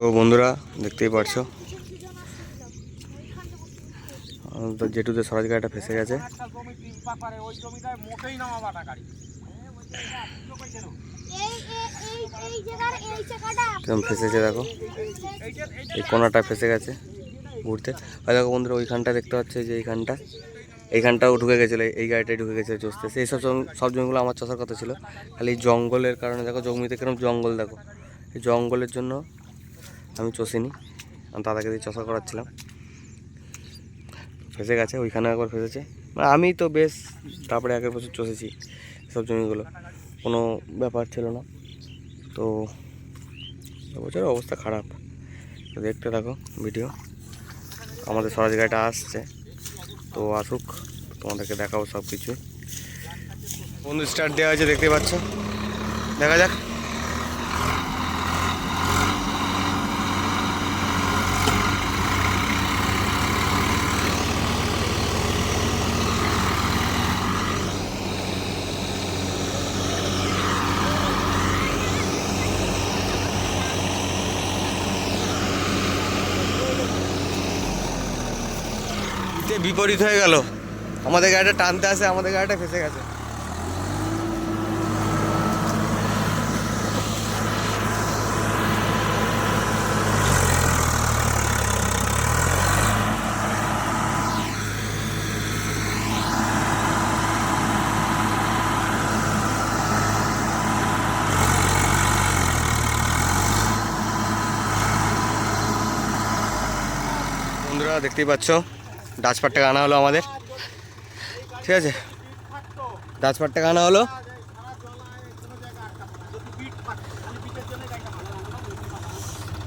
তো বন্ধুরা, দেখতেই পারছ। জেটুতে সরাজ গাড়িটা ফেসে গেছে। কিরম ফেসেছে দেখো। এই কোনাটা ফেসে গেছে ঘুরতে। আর দেখো বন্ধুরা, ওইখানটা দেখতে পাচ্ছে যে এইখানটা। এইখানটাও ঢুকে গেছিল, এই গাড়িটাই ঢুকে গেছে চষতে। সেই সব সব জমিগুলো আমার চষার কথা ছিল। খালি জঙ্গলের কারণে দেখো, জমিতে কিরম জঙ্গল দেখো। এই জঙ্গলের জন্য আমি চষিনি, আমি দাদাকে দিয়ে চষা করাচ্ছিলাম। ফেসে গেছে ওইখানে একবার ফেসেছে। মানে আমি তো বেশ, তারপরে আগের বছর চষেছি সব জমিগুলো, কোনো ব্যাপার ছিল না। তো এবছর অবস্থা খারাপ। দেখতে থাকো ভিডিও। আমাদের সরাজ গাড়িটা আসছে। তো আসুক, তোমাদেরকে দেখাবো সব কিছুই বন্ধু স্টার্ট দেওয়া হয়েছে, দেখতে পাচ্ছ? দেখা যাক। বিপরীত হয়ে গেল। আমাদের গাড়িটা টানতে আসে আমাদের গাড়িটা ফেসে গেছে। বন্ধুরা দেখতেই পাচ্ছ? ডাচপাটটা আনা হলো আমাদের। ঠিক আছে? ডাচপাটটা আনা হলো।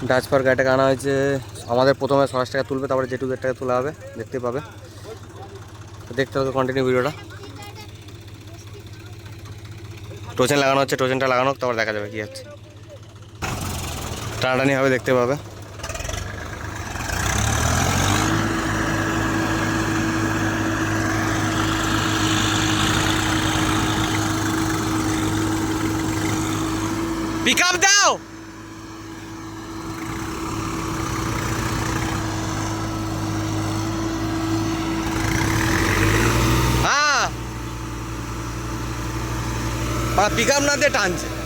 ডাচপার গাড়িটাকে আনা হয়েছে। আমাদের প্রথমে সরাশ টাকা তুলবে, তারপরে জেটু দেড় টাকা তোলা হবে। দেখতে পাবে। দেখতে হবে কন্টিনিউ ভিডিওটা। টোচেন লাগানো হচ্ছে টোচেনটা লাগানো তারপর দেখা যাবে কি হচ্ছে। টানাটানি হবে, দেখতে পাবে। পিক আপ দাও হ্যাঁ পিক আপ না দিয়ে টানছে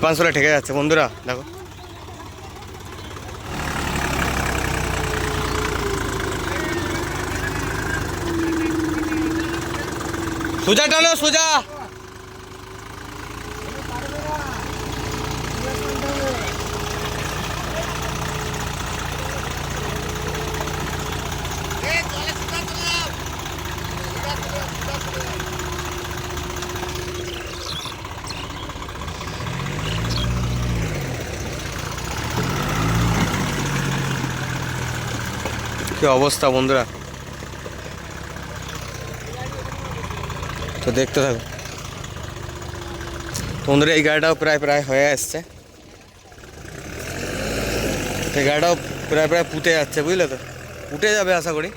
ডিপান্সলে ঠেকে যাচ্ছে বন্ধুরা দেখো। সোজা টানো সোজা। কি অবস্থা বন্ধুরা? তো দেখতে থাকো। বন্ধুরা, এই গাড়িটাও প্রায় প্রায় হয়ে আসছে। এই গাড়িটাও প্রায় প্রায় পুঁতে যাচ্ছে, বুঝলে তো? উঠে যাবে আশা করি।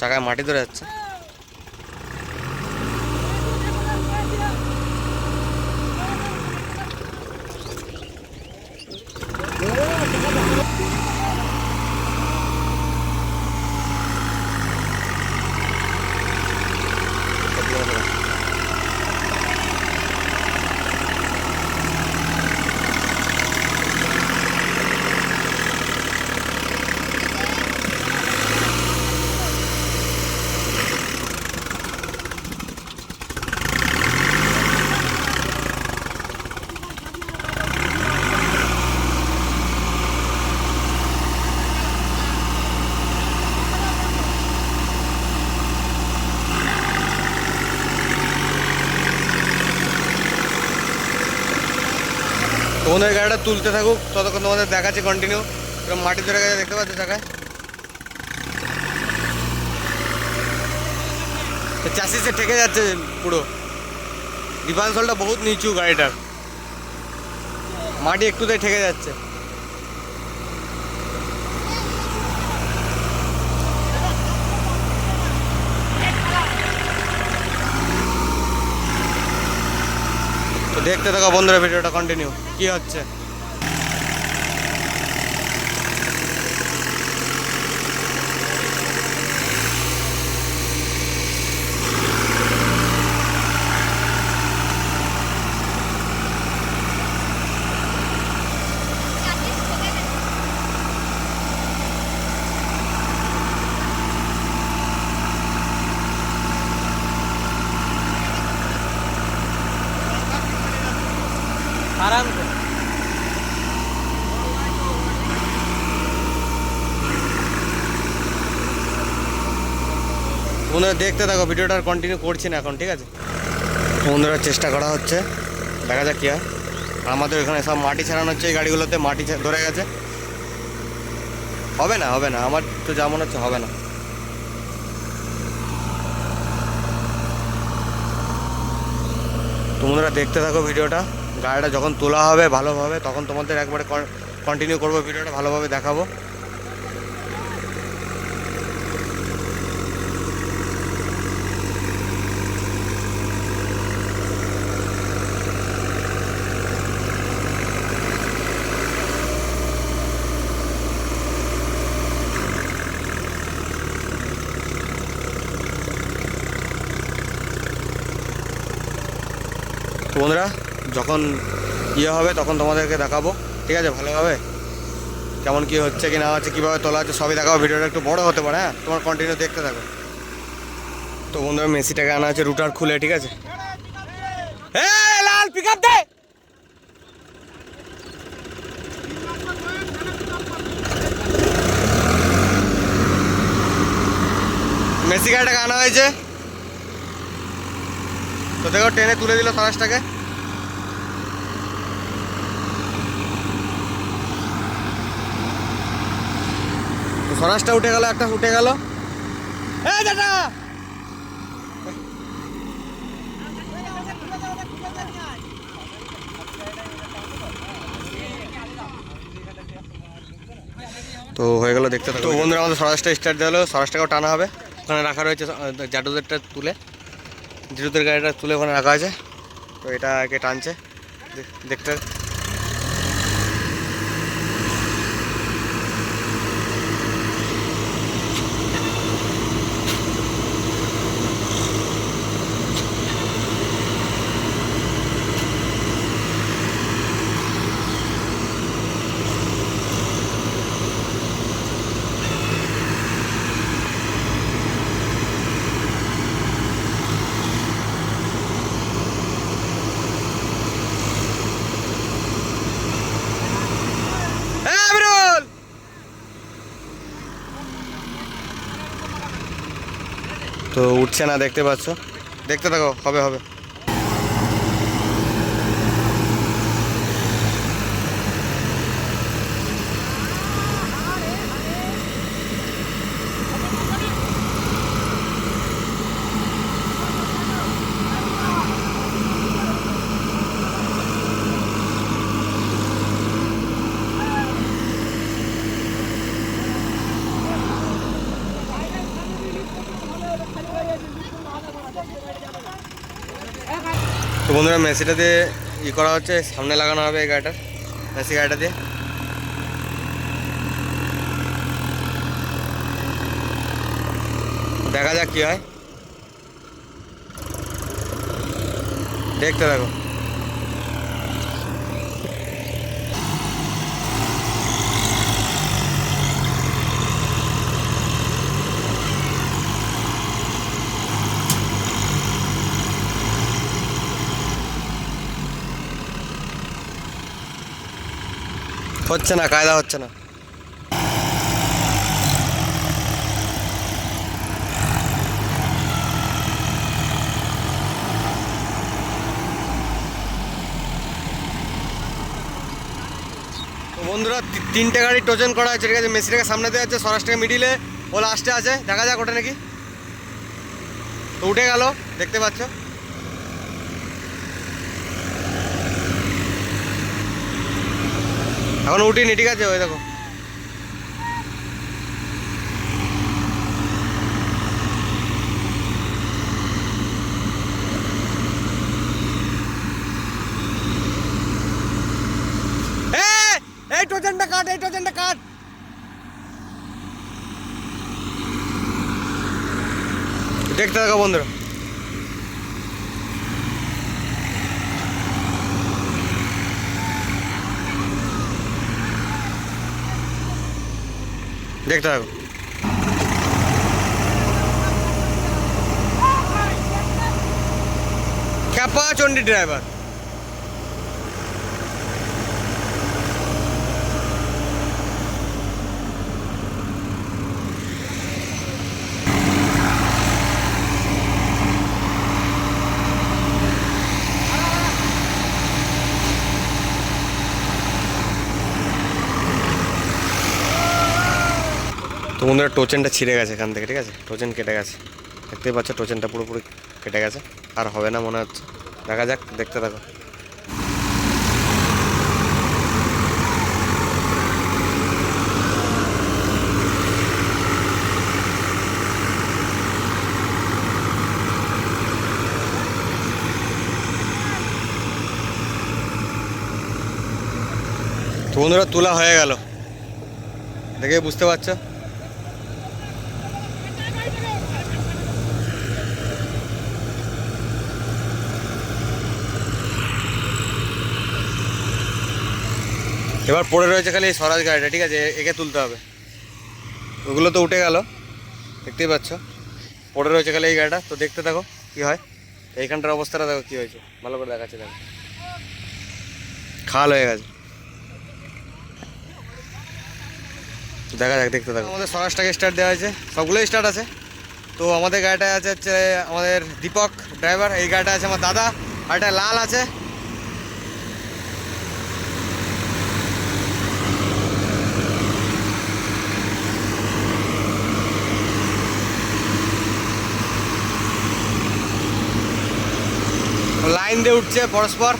চাকায় মাটি ধরে যাচ্ছে। তোমাদের গাড়িটা তুলতে থাকুক, ততক্ষণ তোমাদের দেখাচ্ছে কন্টিনিউ এরকম মাটি ধরে গেছে, দেখতে পাচ্ছ চাকায় চাষিসে ঠেকে যাচ্ছে পুরো। ডিফারেন্সলটা বহুত নিচু গাড়িটার। মাটি একটুতে ঠেকে যাচ্ছে। দেখতে থাকা বন্ধুরা ভিডিওটা কন্টিনিউ কি হচ্ছে? আরাম বন্ধুরা, দেখতে থাকো, ভিডিওটা কন্টিনিউ করছি না এখন, ঠিক আছে? বন্ধুরা, চেষ্টা করা হচ্ছে। দেখা যাক কি হয়। আমাদের এখানে সব মাটি ছাড়ানো হচ্ছে, এই গাড়িগুলোতে মাটি ধরে গেছে। হবে না হবে না। আমার তো যা মনে হচ্ছে, হবে না। তোমরা দেখতে থাকো ভিডিওটা। গাড়িটা যখন তোলা হবে ভালোভাবে তখন তোমাদের একবারে কন্টিনিউ করব ভিডিওটা ভালোভাবে দেখাবো। বন্ধুরা যখন ইয়ে হবে তখন তোমাদেরকে দেখাবো। ঠিক আছে? ভালোভাবে? কেমন কি হচ্ছে, কি না হচ্ছে, কীভাবে তোলা হচ্ছে, সবই দেখাবো। ভিডিওটা একটু বড় হতে পারে হ্যাঁ? তোমার কন্টিনিউ দেখতে থাকো। তো বন্ধুরা, মেসিটাকে আনা আছে রুটার খুলে, ঠিক আছে? লাল পিক দে! মেসি গাড়িটাকে আনা হয়েছে। তো দেখো, টেনে তুলে দিল সারাসটাকে। তো সরাসটা উঠে গেল একটা উঠে গেল। দাদা! তো হয়ে গেল দেখতে তো বন্ধুরা আমাদের সরাসটা স্টার্ট দিলো সরাসটাকেও টানা হবে। ওখানে রাখা রয়েছে জাডুদেরটা তুলে। জিরুদের গাড়িটা তুলে ওখানে রাখা আছে। তো এটা একে টানছে। দেখতে হ্যাঁ আমিরুল তো উঠছে না দেখতে পাচ্ছ? দেখতে থাকো হবে হবে। তো বন্ধুরা, মেসিটা দিয়ে ই করা হচ্ছে, সামনে লাগানো হবে এই গাড়িটার মেসি গাড়িটা দিয়ে। দেখা যাক কি হয়। দেখতে থাকো। হচ্ছে না, কায়দা হচ্ছে না। বন্ধুরা তিনটে গাড়ি টোচন করা হয়েছে ঠিক আছে? মেসিটাকে সামনে দেওয়া হচ্ছে স্বরাষ্ট্রকে মিডিলে। ও লাস্টে আছে। দেখা যাক ওটা নাকি। তো উঠে গেল, দেখতে পাচ্ছ? এখন উঠিনি ঠিক আছে? ওই দেখো। এই, টোচনটা কাট এই টোচনটা কাট। দেখতে থাকো বন্ধুরা। দেখতে থাকো। ক্যাপা চন্ডি ড্রাইভার বন্ধুরা টোচেনটা ছিঁড়ে গেছে এখান থেকে, ঠিক আছে? টোচেন কেটে গেছে। দেখতেই পাচ্ছ টোচেনটা পুরোপুরি কেটে গেছে। আর হবে না মনে হচ্ছে। দেখা যাক, দেখতে থাকো। তো বন্ধুরা, তোলা হয়ে গেল। দেখে বুঝতে পারছ? এবার পড়ে রয়েছে খালি এই স্বরাজ গাড়িটা, ঠিক আছে? একে তুলতে হবে। ওগুলো তো উঠে গেল, দেখতেই পাচ্ছ। পড়ে রয়েছে খালি এই গাড়িটা, তো দেখতে থাকো কি হয়। এইখানটার অবস্থাটা দেখো কি হয়েছে, ভালো করে দেখাচ্ছে দেখো। খাল হয়ে গেছে। দেখা যাক, দেখতে থাকো। আমাদের স্বরাজটাকে স্টার্ট দেওয়া হয়েছে। সবগুলোই স্টার্ট আছে। তো আমাদের গাড়িটা আছে হচ্ছে আমাদের দীপক ড্রাইভার এই গাড়িটা আছে আমার দাদা, আর একটা লাল আছে। দিয়ে উঠছে পরস্পর।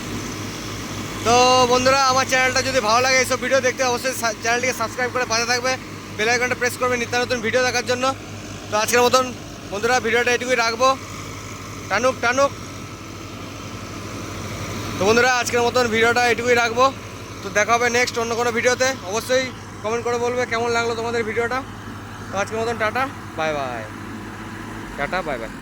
তো বন্ধুরা, আমার চ্যানেলটা যদি ভালো লাগে এইসব ভিডিও দেখতে, অবশ্যই চ্যানেলটিকে সাবস্ক্রাইব করে পাশে থাকবে। বেল আইকনটা প্রেস করবে নিত্য নতুন ভিডিও দেখার জন্য। তো আজকের মতন বন্ধুরা, ভিডিওটা এটুকুই রাখব। টানুক টানুক। তো বন্ধুরা, আজকের মতন ভিডিওটা এটুকুই রাখব। তো দেখা হবে নেক্সট অন্য কোনো ভিডিওতে। অবশ্যই কমেন্ট করে বলবে কেমন লাগল তোমাদের ভিডিওটা। তো আজকের মতন tata bye bye tata bye bye